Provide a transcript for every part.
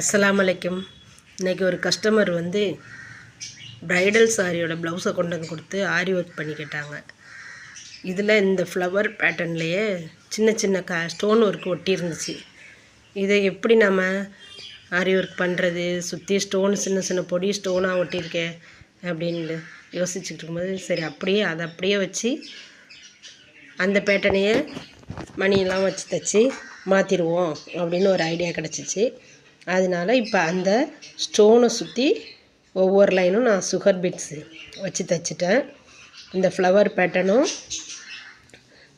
அஸ்ஸலாமு அலைக்கும் இன்றைக்கி ஒரு கஸ்டமர் வந்து ப்ரைடல் சாரியோட ப்ளவுஸை கொண்டு வந்து கொடுத்து ஆரி ஒர்க் பண்ணி கேட்டாங்க. இதில் இந்த ஃப்ளவர் பேட்டர்ன்லேயே சின்ன சின்ன க ஸ்டோன் ஒர்க் ஒட்டியிருந்துச்சு. இதை எப்படி நம்ம ஆரி ஒர்க் பண்ணுறது சுற்றி ஸ்டோன் சின்ன சின்ன பொடி ஸ்டோனாக ஒட்டியிருக்கேன் அப்படின்னு யோசிச்சுட்டு இருக்கும்போது சரி அப்படியே அதை அப்படியே வச்சு அந்த பேட்டர்னையே மணியெல்லாம் வச்சு தைச்சி மாற்றிடுவோம் அப்படின்னு ஒரு ஐடியா கிடச்சிச்சு. அதனால இப்போ அந்த ஸ்டோனை சுற்றி ஒவ்வொரு லைனும் நான் சுகர் பிட்ஸு வச்சு தைச்சிட்டேன். இந்த ஃப்ளவர் பேட்டர்னும்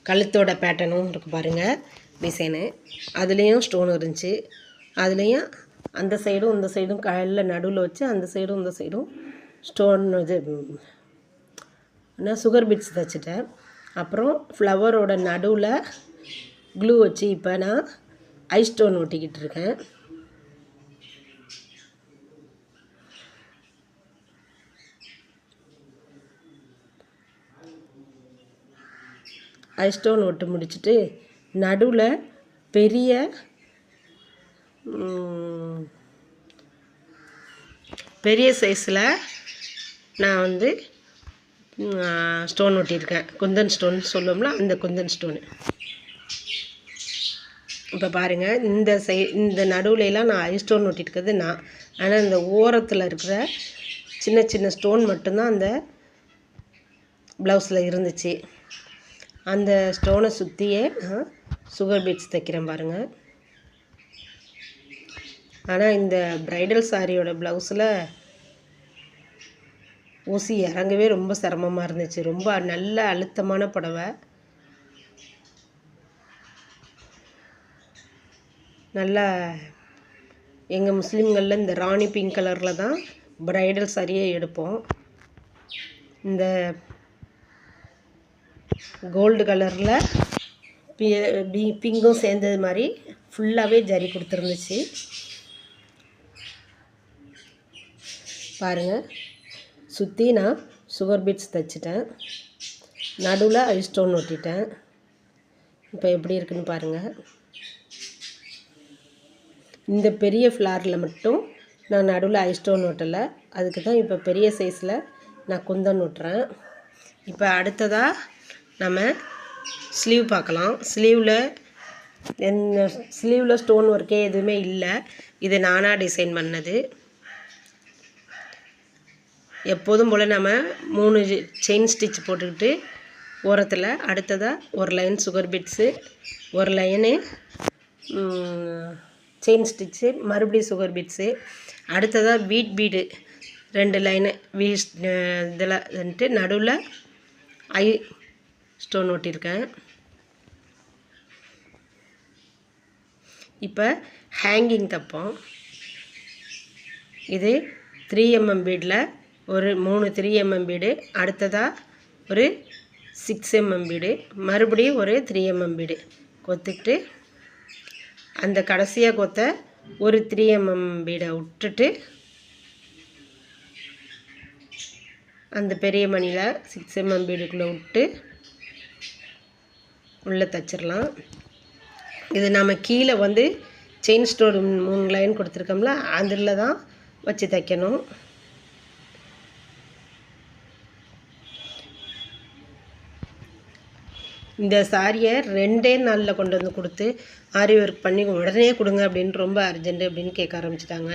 கழுத்தோட பேட்டர்னும் இருக்கு பாருங்கள் டிசைனு அதுலேயும் ஸ்டோன் இருந்துச்சு. அதுலேயும் அந்த சைடும் இந்த சைடும் கையில் நடுவில் வச்சு அந்த சைடும் இந்த சைடும் ஸ்டோன் இது நான் சுகர் பிட்ஸ் தைச்சிட்டேன். அப்புறம் ஃப்ளவரோட நடுவில் க்ளூ வச்சு இப்போ நான் ஐ ஸ்டோன் ஒட்டிக்கிட்டு இருக்கேன். ஐஸ்டோன் ஸ்டோன் ஒட்டு முடிச்சுட்டு நடுவில் பெரிய பெரிய சைஸில் நான் வந்து ஸ்டோன் ஒட்டியிருக்கேன் குந்தன் ஸ்டோன் சொல்லுவோம்ல அந்த குந்தன் ஸ்டோனு இப்போ பாருங்கள் இந்த சை இந்த நடுவுலலாம் நான் ஐ ஸ்டோன் ஒட்டியிருக்கிறது நான். ஆனால் இந்த ஓரத்தில் இருக்கிற சின்ன சின்ன ஸ்டோன் மட்டும்தான் அந்த ப்ளவுஸில் இருந்துச்சு. அந்த ஸ்டோனை சுற்றியே நான் சுகர் பீட்ஸ் தைக்கிறேன் பாருங்கள் ஆனால் இந்த ப்ரைடல் சாரியோட ப்ளவுஸில் ஊசி இறங்கவே ரொம்ப சிரமமாக இருந்துச்சு. ரொம்ப நல்ல அழுத்தமான புடவை. நல்லா எங்கள் முஸ்லீம்களில் இந்த ராணி பிங்க் கலரில் தான் ப்ரைடல் சாரியே எடுப்போம். இந்த கோல்டு கலரில் பி பிங்கும் சேர்ந்தது மாதிரி ஃபுல்லாகவே ஜரி கொடுத்துருந்துச்சு. பாருங்கள் சுற்றி நான் சுகர் பீட்ஸ் தைச்சிட்டேன். நடுவில் ஐ ஸ்டோன் ஒட்டிட்டேன். இப்போ எப்படி இருக்குன்னு பாருங்கள் இந்த பெரிய ஃப்ளாரில் மட்டும் நான் நடுவில் ஐ ஸ்டோன் ஒட்டலை. அதுக்கு தான் இப்போ பெரிய சைஸில் நான் குந்தன் ஒட்டுறேன். இப்போ அடுத்ததாக நம்ம ஸ்லீவ் பார்க்கலாம். ஸ்லீவில் என்ன ஸ்லீவில் ஸ்டோன் ஒர்க்கே எதுவுமே இல்லை. இது நானாக டிசைன் பண்ணது. எப்போதும் போல் நம்ம மூணு செயின் ஸ்டிச் போட்டுக்கிட்டு ஓரத்தில் அடுத்ததாக ஒரு லைன் சுகர் பிட்ஸு ஒரு லைனு செயின் ஸ்டிச்சு மறுபடியும் சுகர் பிட்ஸு அடுத்ததாக வீட் பீடு ரெண்டு லைனு வீ இதில் வந்துட்டு நடுவில் ஐ ஸ்டோன் ஒட்டியிருக்கேன் இப்போ ஹேங்கிங் தைப்போம். இது த்ரீ எம்எம் பீடில் ஒரு மூணு த்ரீ எம்எம் பீடு அடுத்ததாக ஒரு சிக்ஸ் எம்எம் பீடு மறுபடியும் ஒரு த்ரீ எம்எம் பீடு கொத்துக்கிட்டு அந்த கடைசியாக கொத்த ஒரு த்ரீ எம்எம் பீடை விட்டுட்டு அந்த பெரிய மணியில் சிக்ஸ் எம்எம் பீடுக்குள்ளே விட்டு உள்ளே தைச்சிடலாம். இது நம்ம கீழே வந்து செயின் ஸ்டோர் மூணு லைன் கொடுத்துருக்கோம்ல அதில் தான் வச்சு தைக்கணும். இந்த சாரியை ரெண்டே நாளில் கொண்டு வந்து கொடுத்து ஆரி ஒர்க் பண்ணி உடனே கொடுங்க அப்படின்னு ரொம்ப அர்ஜென்ட் அப்படின்னு கேட்க ஆரம்பிச்சிட்டாங்க.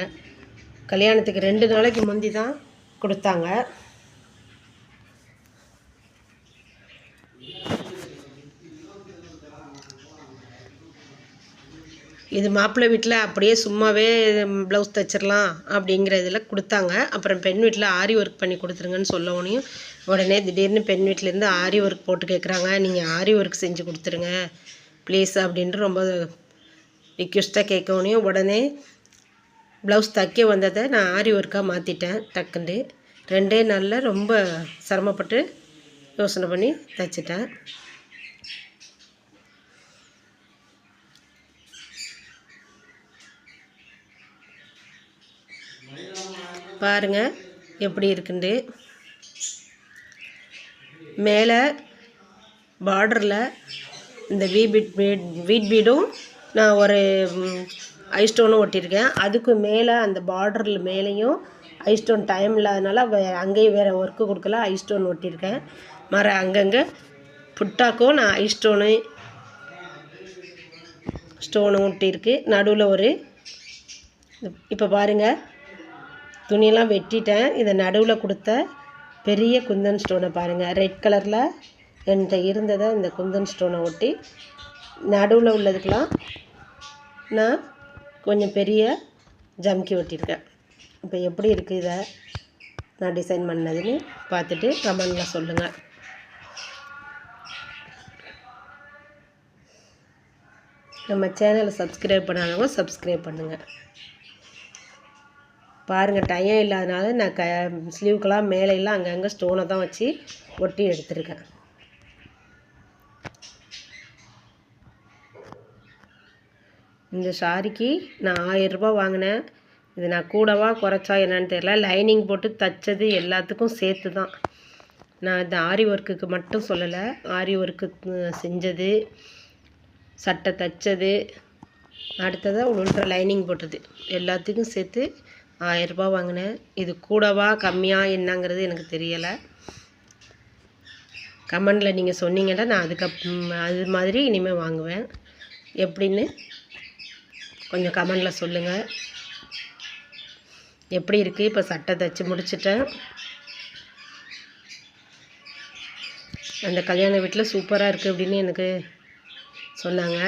கல்யாணத்துக்கு ரெண்டு நாளைக்கு முந்தி தான் கொடுத்தாங்க. இது மாப்பிள்ளை வீட்டில் அப்படியே சும்மாவே ப்ளவுஸ் தைச்சிடலாம் அப்படிங்கிறதுல கொடுத்தாங்க. அப்புறம் பெண் வீட்டில் ஆரி ஒர்க் பண்ணி கொடுத்துருங்கன்னு சொல்லவுனையும் உடனே திடீர்னு பெண் வீட்டிலேருந்து ஆரி ஒர்க் போட்டு கேட்குறாங்க நீங்கள் ஆரி ஒர்க் செஞ்சு கொடுத்துருங்க ப்ளீஸ் அப்படின்ட்டு ரொம்ப ரிக்வெஸ்ட்டாக கேட்கவுனையும் உடனே ப்ளவுஸ் தைக்க வந்ததை நான் ஆரி ஒர்க்காக மாற்றிட்டேன் டக்குண்டு ரெண்டே நாளில் ரொம்ப சிரமப்பட்டு யோசனை பண்ணி தைச்சிட்டேன். பாருங்க எப்படி இருக்குண்டு. மேலே பார்டரில் இந்த வீ பீட் வீட் பீடும் நான் ஒரு ஐஸ்டோனும் ஐ ஸ்டோனும் ஒட்டியிருக்கேன். அதுக்கு மேலே அந்த பார்டரில் மேலேயும் ஐ ஸ்டோன் டைம் இல்லாதனால வே அங்கேயும் வேறு ஒர்க்கு கொடுக்கல ஐ ஸ்டோன் ஒட்டியிருக்கேன். மர அங்கங்கே புட்டாக்கும் நான் ஐ ஸ்டோனு ஸ்டோனும் ஒட்டியிருக்கு. நடுவில் ஒரு இப்போ பாருங்கள் துணியெல்லாம் வெட்டிட்டேன். இதை நடுவில் கொடுத்த பெரிய குந்தன் ஸ்டோனை பாருங்கள் ரெட் கலரில் என்கிட்ட இருந்ததை இந்த குந்தன் ஸ்டோனை ஒட்டி நடுவில் உள்ளதுக்கெலாம் நான் கொஞ்சம் பெரிய ஜம்கி ஒட்டியிருக்கேன். இப்போ எப்படி இருக்குது இதை நான் டிசைன் பண்ணதுன்னு பார்த்துட்டு கமெண்டில் சொல்லுங்கள் நம்ம சேனலை சப்ஸ்கிரைப் பண்ணாதவங்க சப்ஸ்கிரைப் பண்ணுங்கள் பாருங்கள் டைம் இல்லாதனால நான் க ஸ்லீவுக்கெல்லாம் மேலையெல்லாம் அங்கங்கே ஸ்டோனை தான் வச்சு ஒட்டி எடுத்திருக்கேன். இந்த சாரிக்கு நான் ஆயிரரூபா வாங்கினேன். இது நான் கூடவா குறைச்சா என்னன்னு தெரியல. லைனிங் போட்டு தைச்சது எல்லாத்துக்கும் சேர்த்து தான். நான் இந்த ஆரி ஒர்க்குக்கு மட்டும் சொல்லலை. ஆரி ஒர்க்கு செஞ்சது சட்டை தைச்சது. அடுத்ததாக உள்ள லைனிங் போட்டது. எல்லாத்துக்கும் சேர்த்து ஆயிரரூபா வாங்கினேன். இது கூடவா கம்மியாக என்னங்கிறது எனக்கு தெரியலை. கமெண்டில் நீங்கள் சொன்னீங்கன்னா நான் அதுக்கு அது மாதிரி இனிமேல் வாங்குவேன். எப்படின்னு கொஞ்சம் கமெண்டில் சொல்லுங்கள் எப்படி இருக்குது இப்போ சட்டை தைச்சி முடிச்சிட்டேன். அந்த கல்யாண வீட்டில் சூப்பராக இருக்குது அப்படின்னு எனக்கு சொன்னாங்க.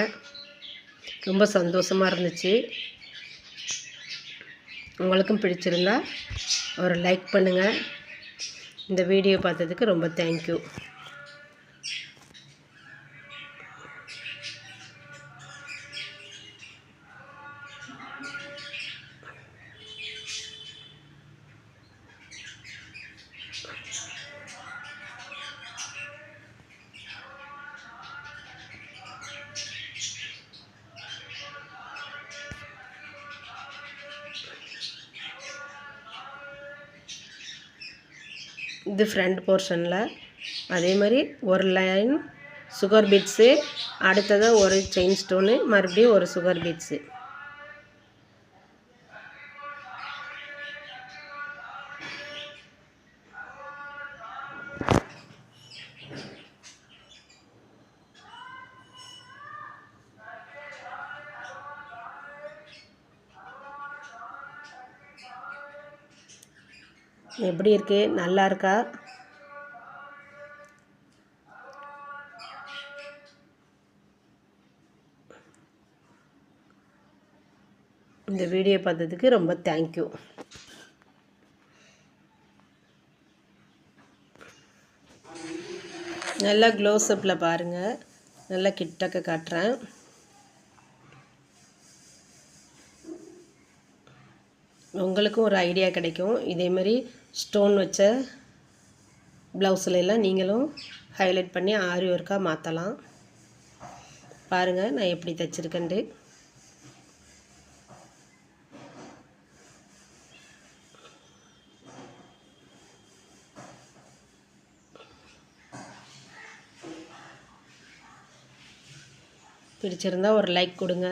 ரொம்ப சந்தோஷமாக இருந்துச்சு. உங்களுக்கும் பிடிச்சிருந்தா ஒரு லைக் பண்ணுங்கள் இந்த வீடியோ பார்த்ததுக்கு ரொம்ப தேங்க்யூ இது ஃப்ரண்ட் போர்ஷனில் அதே மாதிரி ஒரு லைன் சுகர் பீட்ஸு அடுத்ததாக ஒரு செயின் ஸ்டோனு மறுபடியும் ஒரு சுகர் பீட்ஸு எப்படி இருக்கு? நல்லா இருக்கா? இந்த வீடியோ பார்த்ததுக்கு ரொம்ப தேங்க்யூ நல்லா க்ளோஸ்அப்பில் பாருங்கள் நல்லா கிட்டக்க காட்டுறேன். உங்களுக்கும் ஒரு ஐடியா கிடைக்கும். இதேமாரி ஸ்டோன் வச்ச ப்ளவுஸில் எல்லாம் நீங்களும் ஹைலைட் பண்ணி ஆரி ஒர்க்காக மாற்றலாம் பாருங்கள் நான் எப்படி தைச்சிருக்கேன்ட்டு. பிடிச்சிருந்தா ஒரு லைக் கொடுங்க.